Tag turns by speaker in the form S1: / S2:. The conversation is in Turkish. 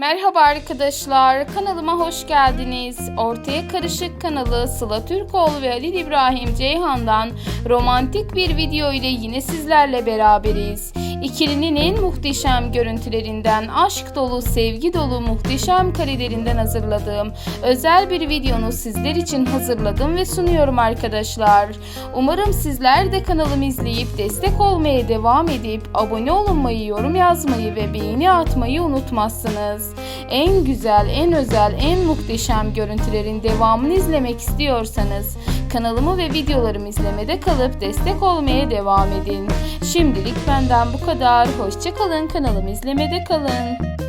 S1: Merhaba arkadaşlar, kanalıma hoş geldiniz. Ortaya Karışık kanalı Sıla Türkoğlu ve Halil İbrahim Ceyhan'dan romantik bir video ile yine sizlerle beraberiz. İkilinin muhteşem görüntülerinden, aşk dolu, sevgi dolu muhteşem karelerinden hazırladığım özel bir videonu sizler için hazırladım ve sunuyorum arkadaşlar. Umarım sizler de kanalımı izleyip destek olmaya devam edip abone olunmayı, yorum yazmayı ve beğeni atmayı unutmazsınız. En güzel, en özel, en muhteşem görüntülerin devamını izlemek istiyorsanız kanalımı ve videolarımı izlemede kalıp destek olmaya devam edin. Şimdilik benden bu kadar. Hoşçakalın. Kanalımı izlemede kalın.